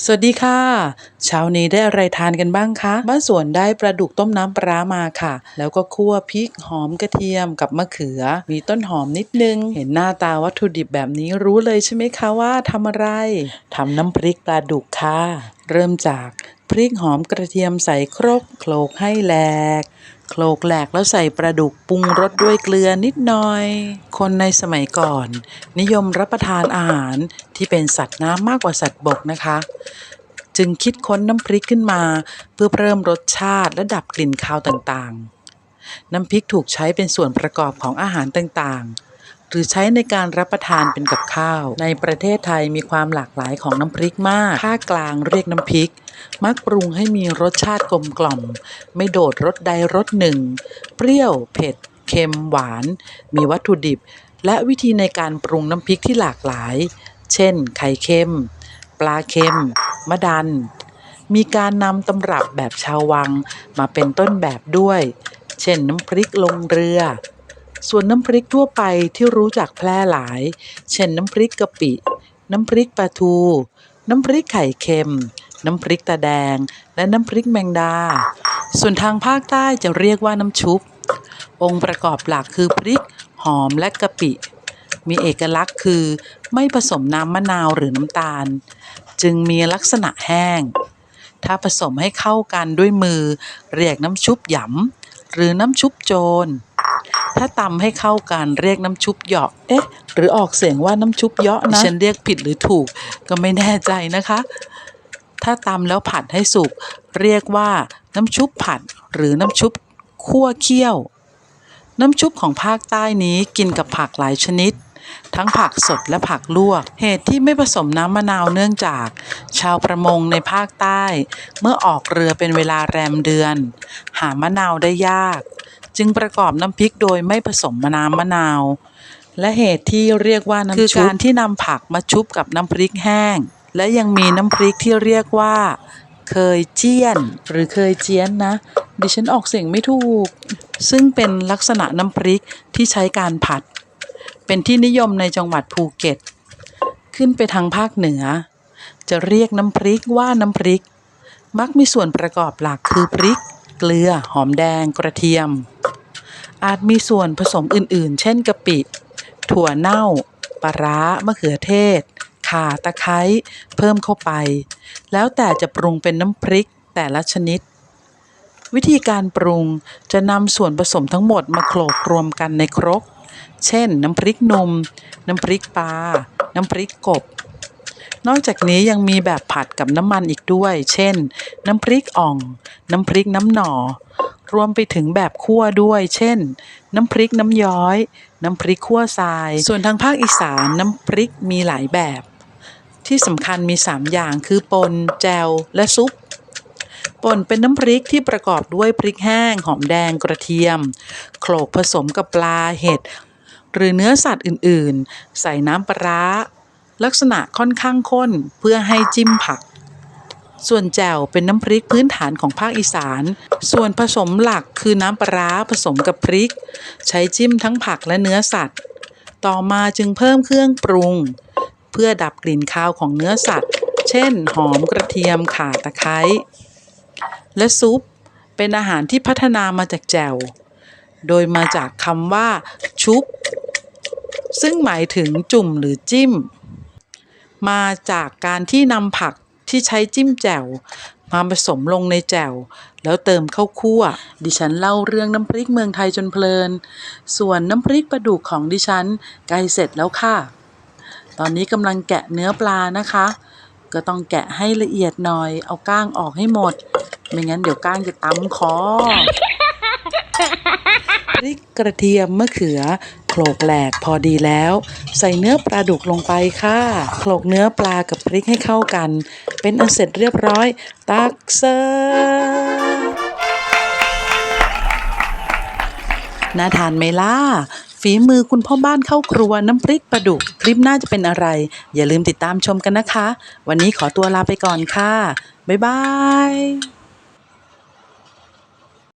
สวัสดีค่ะ เช้านี้ได้อะไรทานกันบ้างคะ บ้านสวนได้ปลาดุกต้มน้ำปลามาค่ะ แล้วก็คั่วพริกหอมกระเทียมกับมะเขือ มีต้นหอมนิดนึง เห็นหน้าตาวัตถุดิบแบบนี้รู้เลยใช่ไหมคะว่าทำอะไรทำน้ำพริกปลาดุกค่ะ เริ่มจากพริกหอมกระเทียมใส่ครกโขลกให้แหลก โคลกแหลกแล้วใส่ปลาดุกปรุงรสด้วยเกลือนิดหน่อย คนในสมัยก่อน นิยมรับประทานอาหารที่เป็นสัตว์น้ำมากกว่าสัตว์บกนะคะ จึงคิดค้นน้ำพริกขึ้นมา เพื่อเพิ่มรสชาติและดับกลิ่นคาวต่างๆ น้ำพริกถูกใช้เป็นส่วนประกอบของอาหารต่างๆ หรือใช้ในการรับประทานเป็นกับข้าว ในประเทศไทยมีความหลากหลายของน้ำพริกมากภาคกลางเรียกน้ำพริก มักปรุงให้มีรสชาติกลมกล่อม ไม่โดดรสใดรสหนึ่ง เปรี้ยวเผ็ดเค็มหวาน มีวัตถุดิบ และวิธีในการปรุงน้ำพริกที่หลากหลาย เช่น ไข่เค็ม ปลาเค็ม มะดัน มีการนำตำรับแบบชาววังมาเป็นต้นแบบด้วย เช่นน้ำพริกลงเรือ ส่วนน้ำพริกทั่วไปที่รู้จักแพร่หลาย เช่นน้ำพริกกะปิ น้ำพริกปลาทู น้ำพริกไข่เค็ม น้ำพริกตาแดง และน้ำพริกแมงดา ส่วนทางภาคใต้จะเรียกว่าน้ำชุบ องค์ประกอบหลักคือพริก หอมและกะปิ มีเอกลักษณ์คือไม่ผสมน้ำมะนาวหรือน้ำตาล จึงมีลักษณะแห้ง ถ้าผสมให้เข้ากันด้วยมือ เรียกน้ำชุบหยำหรือน้ำชุบโจร ถ้าตำให้เข้ากันเรียกน้ำชุบเหยาะเอ๊ะ หรือออกเสียงว่าน้ำชุบเยาะนะฉันเรียกผิดหรือถูกก็ไม่แน่ใจนะคะ ถ้าตำแล้วผัดให้สุกเรียกว่าน้ำชุบผัด หรือน้ำชุบคั่วเคี่ยว น้ำชุบของภาคใต้นี้กินกับผักหลายชนิด ทั้งผักสดและผักลวก เหตุที่ไม่ผสมน้ำมะนาวเนื่องจาก ชาวประมงในภาคใต้ เมื่อออกเรือเป็นเวลาแรมเดือน หามะนาวได้ยาก จึงประกอบน้ำพริกโดยไม่ผสมมะน้ำมะนาว และเหตุที่เรียกว่าน้ำชุบคือการที่นำผักมาชุบกับน้ำพริกแห้ง และยังมีน้ำพริกที่เรียกว่า เคยเจียน หรือเคยเจียนนะ ดิฉันออกเสียงไม่ถูก ซึ่งเป็นลักษณะน้ำพริกที่ใช้การผัด เป็นที่นิยมในจังหวัดภูเก็ต ขึ้นไปทางภาคเหนือ จะเรียกน้ำพริกว่าน้ำพริกมักมีส่วนประกอบหลักคือพริก เกลือ หอมแดง กระเทียม อาจมีส่วนผสมอื่นๆ เช่นกะปิ ถั่วเน่า ปลาร้ามะเขือเทศ ข่าตะไคร้เพิ่มเข้าไป แล้วแต่จะปรุงเป็นน้ำพริกแต่ละชนิด วิธีการปรุงจะนำส่วนผสมทั้งหมดมาโขลกรวมกันในครก เช่น น้ำพริกนม น้ำพริกปลา น้ำพริกกบ นอกจากนี้ยังมีแบบผัดกับน้ำมันอีกด้วย เช่น น้ำพริกอ่อง น้ำพริกน้ำหน่อ รวมไปถึงแบบคั่วด้วย เช่น น้ำพริกน้ำย้อย น้ำพริกคั่วทราย ส่วนทางภาคอีสานน้ำพริกมีหลายแบบ ที่สำคัญมี 3 อย่างคือปนแจวและซุปป่นเป็นน้ำพริกที่ประกอบด้วยพริกแห้ง หอมแดงกระเทียม โขลกผสมกับปลาเห็ด หรือเนื้อสัตว์อื่น ๆ ใส่น้ำปลาร้า ลักษณะค่อนข้างข้นเพื่อให้จิ้มผัก ส่วนแจ่วเป็นน้ำพริกพื้นฐานของภาคอีสาน ส่วนผสมหลักคือน้ำปลาร้าผสมกับพริก ใช้จิ้มทั้งผักและเนื้อสัตว์ ต่อมาจึงเพิ่มเครื่องปรุง เพื่อดับกลิ่นคาวของเนื้อสัตว์ เช่น หอมกระเทียมข่าตะไคร้และซุปเป็นอาหารที่พัฒนามาจากแจ่ว โดยมาจากคำว่า ชุบ ซึ่งหมายถึงจุ่มหรือจิ้ม มาจากการที่นำผักที่ใช้จิ้มแจ่วมาผสมลงในแจ่วแล้วเติมข้าวคั่ว ดิฉันเล่าเรื่องน้ำพริกเมืองไทยจนเพลิน ส่วนน้ำพริกปลาดุกของดิฉันใกล้เสร็จแล้วค่ะ ตอนนี้กำลังแกะเนื้อปลานะคะ ก็ต้องแกะให้ละเอียดหน่อย เอาก้างออกให้หมด ไม่งั้นเดี๋ยวก้างจะตำคอพริกกระเทียมมะเขือ โขลกแหลกพอดีแล้ว ใส่เนื้อปลาดุกลงไปค่ะโขลกเนื้อปลากับพริกให้เข้ากัน เป็นอันเสร็จเรียบร้อย ตักเสิร์ฟน่าทานไหมล่ะฝีมือคุณพ่อบ้านเข้าครัวน้ำพริกปลาดุกคลิปหน้าจะเป็นอะไร อย่าลืมติดตามชมกันนะคะ วันนี้ขอตัวลาไปก่อนค่ะ บ๊ายบาย